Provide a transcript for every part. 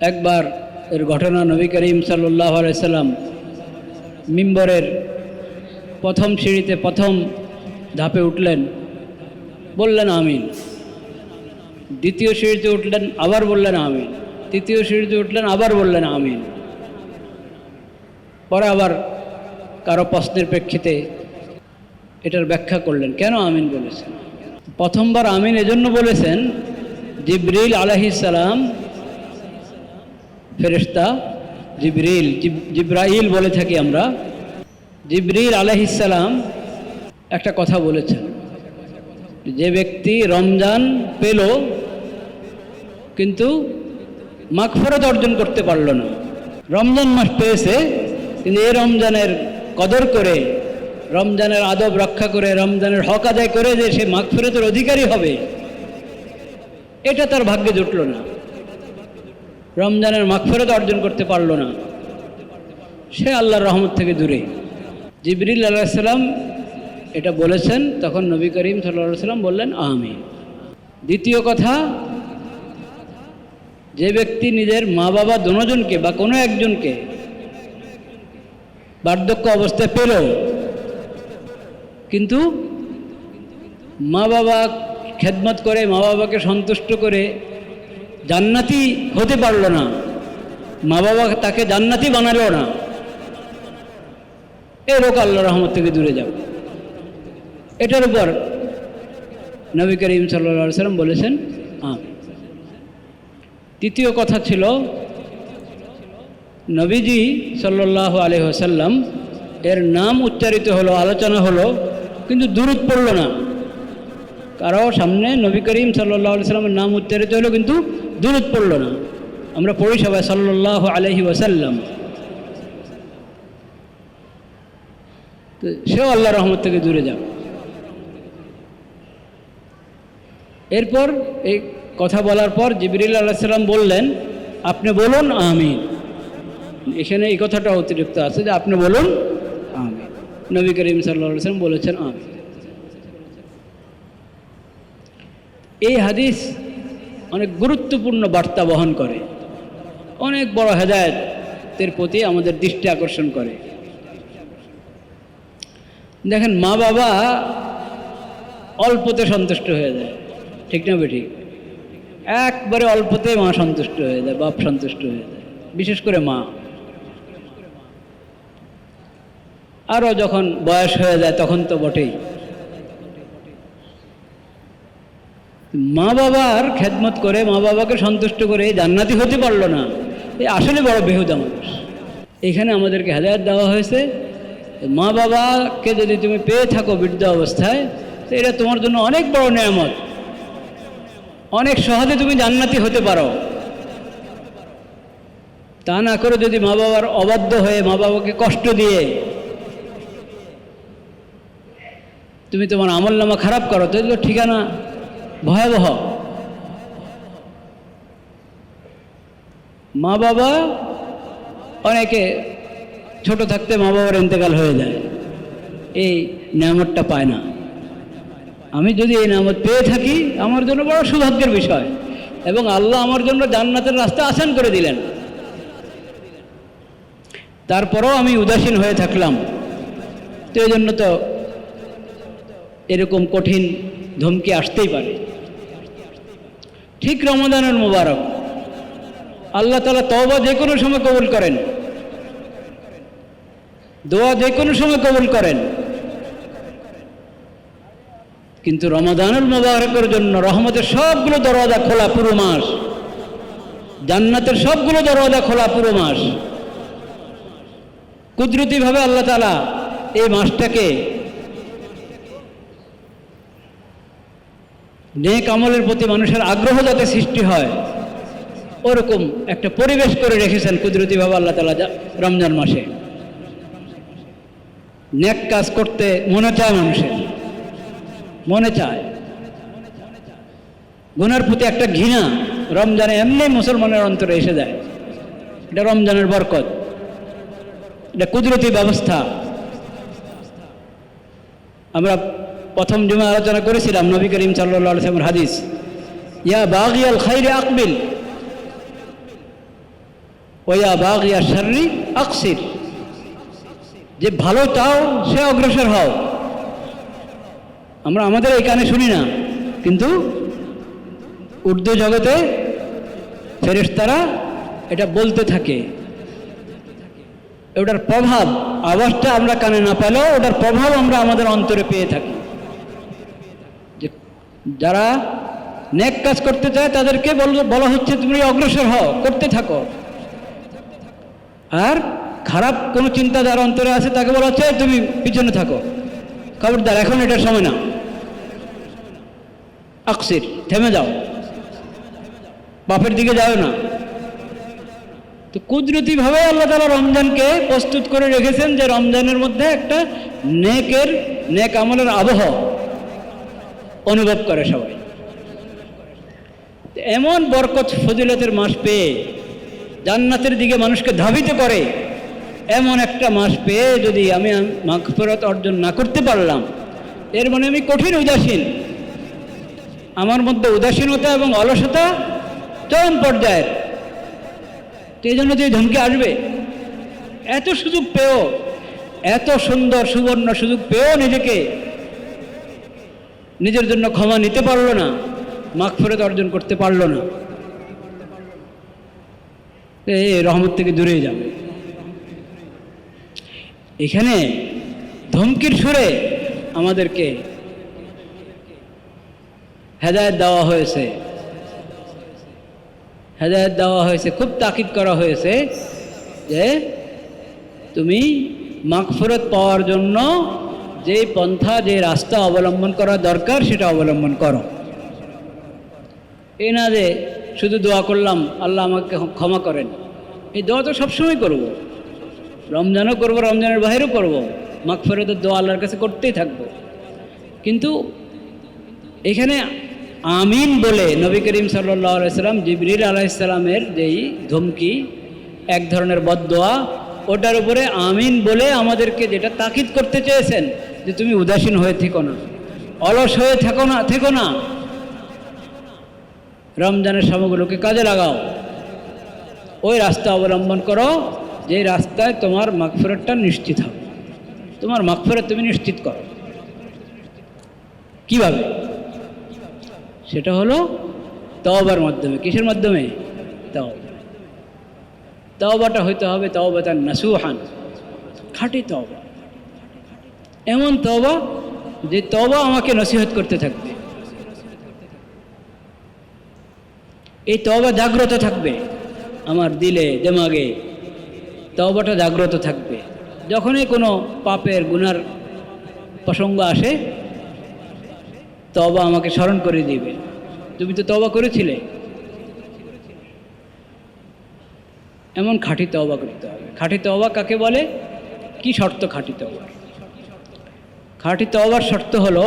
একবার এর ঘটনা নবী করিম সাল্লাহ আলাইসাল্লাম মিম্বরের প্রথম সিঁড়িতে প্রথম ধাপে উঠলেন, বললেন আমিন। দ্বিতীয় সিঁড়িতে উঠলেন, আবার বললেন আমিন। তৃতীয় সিঁড়িতে উঠলেন, আবার বললেন আমিন। পরে আবার কারও প্রশ্নের প্রেক্ষিতে এটার ব্যাখ্যা করলেন, কেন আমিন বলেছেন? প্রথমবার আমিন এজন্য বলেছেন, জিবরিল আলহিসাল্লাম ফেরেশতা জিবরিল, জিব- জিব্রাইল বলে থাকি আমরা। জিবরিল আলহিসাল্লাম একটা কথা বলেছেন। যে ব্যক্তি রমজান পেল, কিন্তু মাগফরত অর্জন করতে পারল না। রমজান মাস পেয়েছে, কিন্তু এই রমজানের কদর করে, রমজানের আদব রক্ষা করে, রমজানের হক আদায় করে যে সে মাগফরতের অধিকারী হবে, এটা তার ভাগ্যে জুটল না। রমজানের মাগফরত অর্জন করতে পারল না। সে আল্লাহর রহমত থেকে দূরে। জিবরিল আলাইসাল্লাম এটা বলেছেন, তখন নবী করিম সাল্লাহ সাল্লাম বললেন আমি দ্বিতীয় কথা, যে ব্যক্তি নিজের মা বাবা দুজনকে বা কোনো একজনকে বার্ধক্য অবস্থায় পেল, কিন্তু মা বাবা খেদমত করে মা বাবাকে সন্তুষ্ট করে জান্নাতি হতে পারল না। মা বাবা তাকে জান্নাতি বানালো না। এ লোক আল্লাহ রহমত থেকে দূরে যাও। এটার উপর নবী করিম সাল্লা সাল্লাম বলেছেন আমি তৃতীয় কথা ছিল, নবীজি সাল্লাহ আলহ্লাম এর নাম উচ্চারিত হলো, আলোচনা হলো, কিন্তু দূরত পড়ল না। কারও সামনে নবী করিম সাল্লাহ সাল্লামের নাম উচ্চারিত হলো কিন্তু দূরত পড়ল না। আমরা পড়ি সবাই সাল্লাহ আলহি ওয়াসাল্লাম। তো সেও আল্লাহ রহমত থেকে দূরে যাও এরপর এই কথা বলার পর জিবরিল আল্লাহ সাল্লাম বললেন, আপনি বলুন আমিন। এখানে এই কথাটা অতিরিক্ত আছে যে আপনি বলুন আমিন। নবী করিম সাল্লাহ সাল্লাম বলেছেন আমিন। এই হাদিস অনেক গুরুত্বপূর্ণ বার্তা বহন করে। অনেক বড় হেদায়তের প্রতি আমাদের দৃষ্টি আকর্ষণ করে। দেখেন, মা বাবা অল্পতে সন্তুষ্ট হয়ে যায়। ঠিক না বেঠি? একবারে অল্পতে মা সন্তুষ্ট হয়ে যায়, বাপ সন্তুষ্ট হয়ে যায়, বিশেষ করে মা। আরও যখন বয়স হয়ে যায়, তখন তো বটেই। মা বাবার খেদমত করে, মা বাবাকে সন্তুষ্ট করে জান্নাতি হতে পারল না। এই আসলে বড় বেহুদা মানুষ। এখানে আমাদেরকে হেদায়ত দেওয়া হয়েছে। মা বাবাকে যদি তুমি পেয়ে থাকো বৃদ্ধ অবস্থায়, তো এটা তোমার জন্য অনেক বড় নিয়ামত। অনেক সহজে তুমি জান্নাতি হতে পারো। তা না করে যদি মা বাবার অবাধ্য হয়ে মা বাবাকে কষ্ট দিয়ে তুমি তোমার আমল নামা খারাপ করো তো ঠিকানা ভয়াবহ। মা বাবা অনেকে ছোট থাকতে মা বাবার ইন্তেকাল হয়ে যায়। এই নিয়ামতটা পায় না। আমি যদি এই নামত পেয়ে থাকি, আমার জন্য বড় সৌভাগ্যের বিষয়। এবং আল্লাহ আমার জন্য জান্নাতের রাস্তা আসান করে দিলেন। তারপরেও আমি উদাসীন হয়ে থাকলাম। তো এই জন্য তো এরকম কঠিন ধমকি আসতেই পারে। ঠিক রমদানের মোবারক। আল্লাহ তালা তওবা যে কোনো সময় কবুল করেন। দোয়া যে কোনো সময় কবুল করেন। কিন্তু রমাদানুল মোবারকের জন্য রহমতের সবগুলো দরওয়াজা খোলা পুরো মাস। জান্নাতের সবগুলো দরওয়াজা খোলা পুরো মাস। কুদরতিভাবে আল্লাহ তালা এই মাসটাকে নেক আমলের প্রতি মানুষের আগ্রহ যাতে সৃষ্টি হয়, ওরকম একটা পরিবেশ করে রেখেছেন কুদরতিভাবে আল্লাহ তালা রমজান মাসে। নেক কাজ করতে মনে চায় মানুষের, মনে চায়। গুনার প্রতি একটা ঘৃণা রমজানে এমনি মুসলমানের অন্তরে এসে যায়। এটা রমজানের বরকত, এটা কুদরতি ব্যবস্থা। আমরা প্রথম জমা আলোচনা করেছিলাম নবী করিম সাল্লামের হাদিস। ইয়া বাঘ বাগিয়াল খাইরে আকবিল। ওয়া বাঘ বাগিয়া শাররি আকসির। যে ভালো চাও, সে অগ্রসর হও। আমরা আমাদের এই কানে শুনি না, কিন্তু উর্দু জগতে ফেরেশতারা এটা বলতে থাকে। ওটার প্রভাব, আওয়াজটা আমরা কানে না পেলেও ওটার প্রভাব আমরা আমাদের অন্তরে পেয়ে থাকি। যারা নেক কাজ করতে চায়, তাদেরকে বল- হচ্ছে তুমি অগ্রসর হও, করতে থাকো। আর খারাপ কোনো চিন্তা যার অন্তরে আছে, তাকে বলা হচ্ছে তুমি পিছনে থাকো। খবরদার, এখন এটার সময় না। আকসির, থেমে যাও। বাপের দিকে যাও না। তো কুদরতিভাবে আল্লাহ তালা রমজানকে প্রস্তুত করে রেখেছেন যে রমজানের মধ্যে একটা নেকের, নেক আমলের আবহ। অনুভব করে সবাই। এমন বরকত ফজিলতের মাস পেয়ে, জান্নাতের দিকে মানুষকে ধাবিত করে, এমন একটা মাস পেয়ে যদি আমি মাগফিরাত অর্জন না করতে পারলাম, এর মানে আমি কঠিন উদাসীন। আমার মধ্যে উদাসীনতা এবং অলসতা চরম পর্যায়ের। এই জন্য তো এই ধমকি আসবে, এত সুযোগ পেয়েও, এত সুন্দর সুবর্ণ সুযোগ পেয়েও নিজেকে নিজের জন্য ক্ষমা নিতে পারল না মাগফিরাত অর্জন করতে পারল না। এই রহমত থেকে দূরে যাবে এখানে ধমকির সুরে আমাদেরকে হেদায়ত দেওয়া হয়েছে। হেদায়ত দেওয়া হয়েছে, খুব তাকিদ করা হয়েছে যে তুমি মাগফরত পাওয়ার জন্য যে পন্থা, যে রাস্তা অবলম্বন করা দরকার, সেটা অবলম্বন করো। এই না যে শুধু দোয়া করলাম, আল্লাহ আমাকে ক্ষমা করেন। এই দোয়া তো সবসময় করব। রমজানও করব, রমজানের বাইরেও করব। মাগফরতের দোয়া আল্লাহর কাছে করতেই থাকব। কিন্তু এখানে আমিন বলে নবী করিম সাল্লাহ সাল্লাম, জিবরিল আলাইসাল্লামের যেই ধমকি, এক ধরনের বদদোয়া, ওটার উপরে আমিন বলে আমাদেরকে যেটা তাকিদ করতে চেয়েছেন যে তুমি উদাসীন হয়ে থেকো না, অলস হয়ে থেকো না থেকো না। রমজানের সময়গুলোকে কাজে লাগাও। ওই রাস্তা অবলম্বন করো যে রাস্তায় তোমার মাগফেরতটা নিশ্চিত হবে। তোমার মাগফেরত তুমি নিশ্চিত করো। কীভাবে? সেটা হলো তওবার মাধ্যমে। কিসের মাধ্যমে? তওবা। তওবাটা হইতে হবে তওবাতান নাসুহান। খাঁটি তওবা। এমন তবা যে তবা আমাকে নসিহত করতে থাকবে। এই তবা জাগ্রত থাকবে আমার দিলে, দেমাগে। তবাটা জাগ্রত থাকবে। যখনই কোনো পাপের, গুনার প্রসঙ্গ আসে তবা আমাকে স্মরণ করে দিবে। তুমি তো তবা করেছিলে। এমন খাঁটি তবা করতে হবে। খাঁটি তবা কাকে বলে? কি শর্ত খাঁটি তবার খাঁটি তবার শর্ত হলো,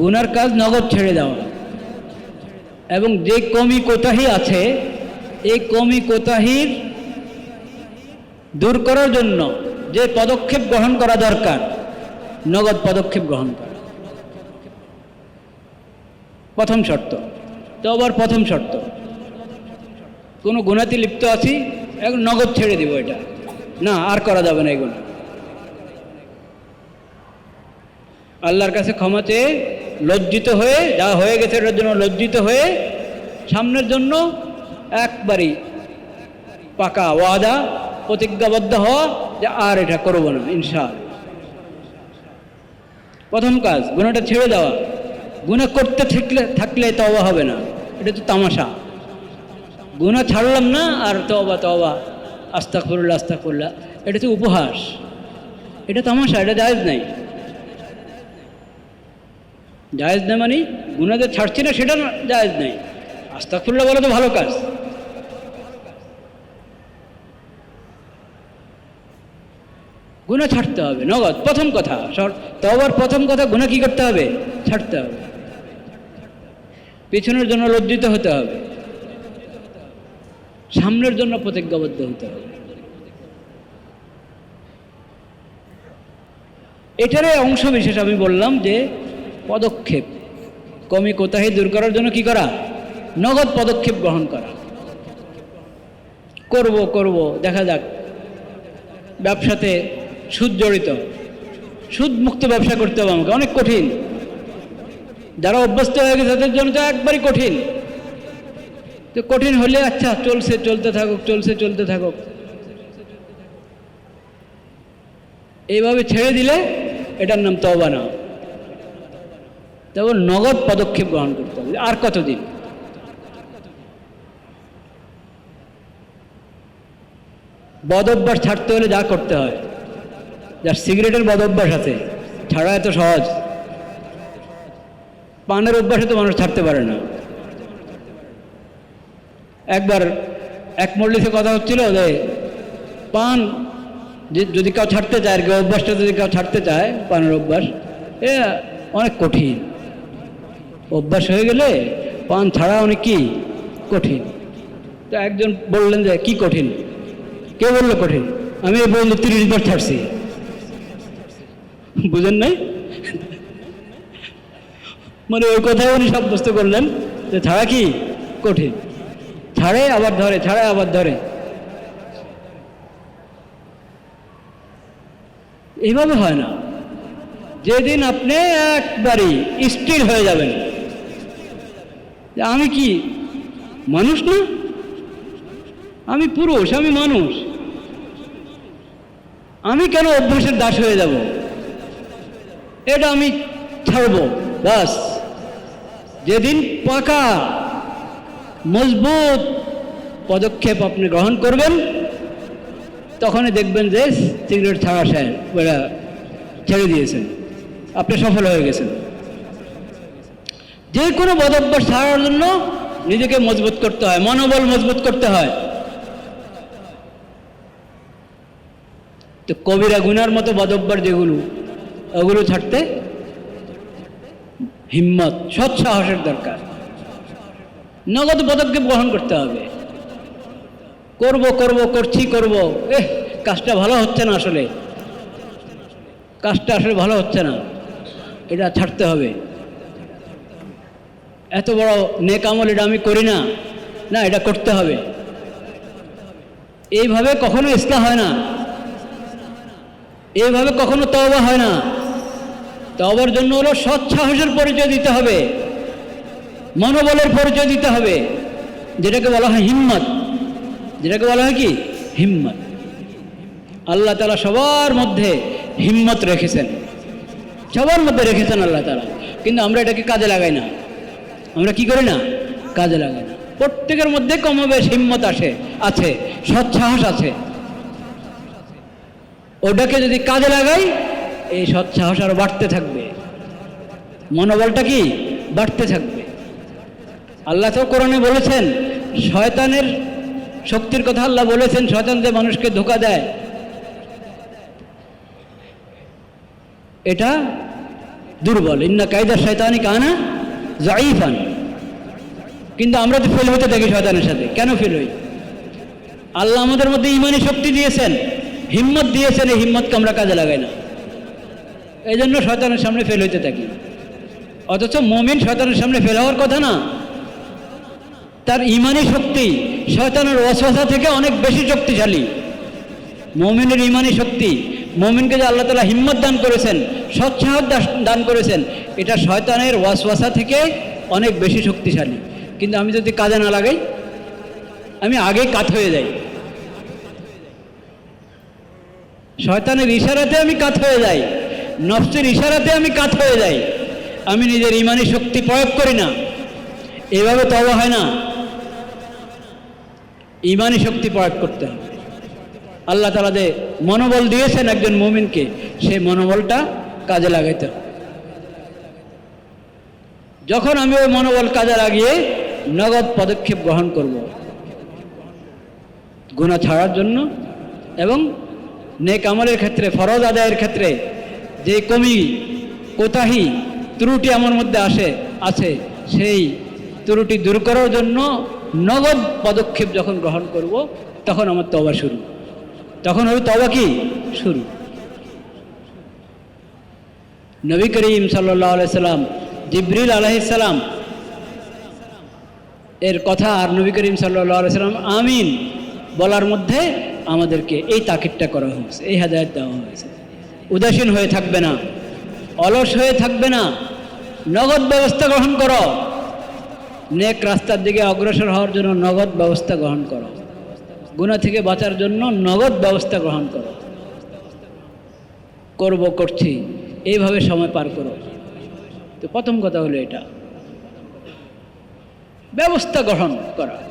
গুনার কাজ নগদ ছেড়ে দেওয়া। এবং যে কমি কোতাহি আছে, এই কমি কোতাহির দূর করার জন্য যে পদক্ষেপ গ্রহণ করা দরকার, নগদ পদক্ষেপ গ্রহণ করা। প্রথম শর্ত তো আবার প্রথম শর্ত। কোনো গুণাতে লিপ্ত আছি, এখন নগদ ছেড়ে দিব এটা। না, আর করা যাবে না এগুলো আল্লাহর কাছে ক্ষমা চেয়ে লজ্জিত হয়ে, যা হয়ে গেছে এটার জন্য লজ্জিত হয়ে সামনের জন্য একবারই পাকা ওয়াদা, প্রতিজ্ঞাবদ্ধ হওয়া যে আর এটা করব না ইনশাল প্রথম কাজ গুণাটা ছেড়ে দেওয়া। গুণা করতে থাকলে থাকলে তবা হবে না, এটা তো তামাশা। গুণা ছাড়লাম না, আর তবা তবা আস্তা করল্লা আস্তা করল্লা এটা তো উপহাস। এটা তামাশা, এটা জায়েজ নাই। জায়েজ নেই মানে গুণাতে ছাড়ছি না, সেটা জায়েজ নেই। আস্তা করল্লা বলে তো ভালো কাজ। গুণা ছাড়তে হবে, নগদ, প্রথম কথা। তবার প্রথম কথা, গুণা কি করতে হবে? ছাড়তে হবে। পেছনের জন্য লজ্জিত হতে হবে। সামনের জন্য প্রতিজ্ঞাবদ্ধ হতে হবে। এটারই অংশ বিশেষ আমি বললাম যে পদক্ষেপ। কমি কোথায় দূর করার জন্য কি করা? নগদ পদক্ষেপ গ্রহণ করা। করব করব, দেখা যাক। ব্যবসাতে সুদ জড়িত। সুদ মুক্ত ব্যবসা করতে হবে আমাকে, অনেক কঠিন। যারা অভ্যস্ত হয়ে গেছে, তাদের জন্য তো একবারই কঠিন। তো কঠিন হলে আচ্ছা চলছে, চলতে থাকুক, চলছে, চলতে থাকুক। এইভাবে ছেড়ে দিলে এটার নাম তবা না। তখন নগদ পদক্ষেপ গ্রহণ করতে হবে। আর কতদিন? বদ অভ্যাস ছাড়তে হলে যা করতে হয়। যার সিগারেটের বদ অভ্যাস আছে, ছাড়া এত সহজ। পানের অভ্যাসে তো মানুষ ছাড়তে পারে না। একবার এক মল্লিসে কথা হচ্ছিল যে, পান যদি কেউ ছাড়তে চায়, আর কি অভ্যাসটা যদি কেউ ছাড়তে চায়, পানের অভ্যাস, এ অনেক কঠিন। অভ্যাস হয়ে গেলে পান ছাড়া অনেক কি? কঠিন। তো একজন বললেন যে, কি কঠিন? কে বলল, কঠিন। আমি বলল তিরিশ বার ছাড়ছি। বুঝেন নাই? মানে ওই কথাই উনি সাব্যস্ত করলেন যে, ছাড়া কি? কঠিন। ছাড়ে, আবার ধরে, ছাড়ে, আবার ধরে। এইভাবে হয় না। যেদিন আপনি একবারই স্থির হয়ে যাবেন যে আমি কি? মানুষ না? আমি পুরুষ, আমি মানুষ। আমি কেন অভ্যাসের দাস হয়ে যাব? এটা আমি ছাড়ব বাস যেদিন পাকা, মজবুত পদক্ষেপ আপনি গ্রহণ করবেন, তখনই দেখবেন যে সিগারেট ছাড়া ছেড়ে দিয়েছেন। আপনি সফল হয়ে গেছেন। যে কোনো বদভ্যাস ছাড়ার জন্য নিজেকে মজবুত করতে হয়, মনোবল মজবুত করতে হয়। তো কবিরা গুনার মতো বদভ্যাস যেগুলো, ওগুলো ছাড়তে হিম্মত, সৎ সাহসের দরকার। নগদ পদক্ষেপ গ্রহণ করতে হবে। করব করব, করছি, করব, এহ, কাজটা ভালো হচ্ছে না আসলে। কাজটা আসলে ভালো হচ্ছে না। এটা ছাড়তে হবে। এত বড় নেক আমল এটা আমি করি না। না, এটা করতে হবে। এইভাবে কখনো ইসলাম হয় না। এইভাবে কখনো তওবা হয় না। তওবার জন্য হলো সৎ সাহসের পরিচয় দিতে হবে। মনোবলের পরিচয় দিতে হবে। যেটাকে বলা হয় হিম্মত। যেটাকে বলা হয় কি? হিম্মত। আল্লাহ তালা সবার মধ্যে হিম্মত রেখেছেন। সবার মধ্যে রেখেছেন আল্লাহ তালা কিন্তু আমরা এটাকে কাজে লাগাই না। আমরা কি করি না? কাজে লাগাই। না প্রত্যেকের মধ্যে কমবেশ হিম্মত আসে, আছে, সৎসাহস আছে। ওটাকে যদি কাজে লাগাই, এই সৎসাহস আরও বাড়তে থাকবে। মনোবলটা কি? বাড়তে থাকবে। আল্লাহ তো কোরআনে বলেছেন, শয়তানের শক্তির কথা আল্লাহ বলেছেন, শয়তান যে মানুষকে ধোকা দেয়, এটা দুর্বল। ইন্না কায়দা শয়তানি কানা জাইফান কিন্তু আমরা তো ফেল হতে থাকি শয়তানের সাথে। কেন ফেল হই? আল্লাহ আমাদের মধ্যে ইমানি শক্তি দিয়েছেন, হিম্মত দিয়েছেন, এই হিম্মতকে আমরা কাজে লাগাই না। এই জন্য শয়তানের সামনে ফেল হইতে থাকি। অথচ মমিন শয়তানের সামনে ফেল হওয়ার কথা না। তার ইমানি শক্তি শয়তানের অশ্বাসা থেকে অনেক বেশি শক্তিশালী। মমিনের ইমানি শক্তি, মমিনকে যে আল্লাহ তালা হিম্মত দান করেছেন, সৎসাহস দান করেছেন, এটা শয়তানের ওয়াসওয়াসা থেকে অনেক বেশি শক্তিশালী। কিন্তু আমি যদি কাজে না লাগাই, আমি আগে কাত হয়ে যাই। শয়তানের ইশারাতে আমি কাত হয়ে যাই, নফসের ইশারাতে আমি কাত হয়ে যাই। আমি নিজের ইমানি শক্তি প্রয়োগ করি না। এভাবে তবা হয় না। ইমানি শক্তি প্রয়োগ করতে হবে। আল্লাহ তালা যে মনোবল দিয়েছেন একজন মুমিনকে সেই মনোবলটা কাজে লাগাইতে যখন আমি ওই মনোবল কাজে লাগিয়ে নগদ পদক্ষেপ গ্রহণ করব। গুণা ছাড়ার জন্য এবং নেক আমলের ক্ষেত্রে, ফরজ আদায়ের ক্ষেত্রে যে কমি কোতাহি ত্রুটি আমার মধ্যে আসে, আছে, সেই ত্রুটি দূর করার জন্য নগদ পদক্ষেপ যখন গ্রহণ করব, তখন আমার তবা শুরু। তখন হবে তবা কি? শুরু। নবী করিম সাল্লাহ আলাইসাল্লাম জিব্রিল আলাইসাল্লাম এর কথা আর নবী করিম আলাইসাল্লাম আমিন বলার মধ্যে আমাদেরকে এই তাকিদটা করা হয়েছে, এই হেদায়ত দেওয়া হয়েছে। উদাসীন হয়ে থাকবে না, অলস হয়ে থাকবে না, নগদ ব্যবস্থা গ্রহণ করো। নেক রাস্তার দিকে অগ্রসর হওয়ার জন্য নগদ ব্যবস্থা গ্রহণ করো। গুণা থেকে বাঁচার জন্য নগদ ব্যবস্থা গ্রহণ করো। করব করছি, এইভাবে সময় পার করো। তো প্রথম কথা হলো এটা। ব্যবস্থা গ্রহণ করা।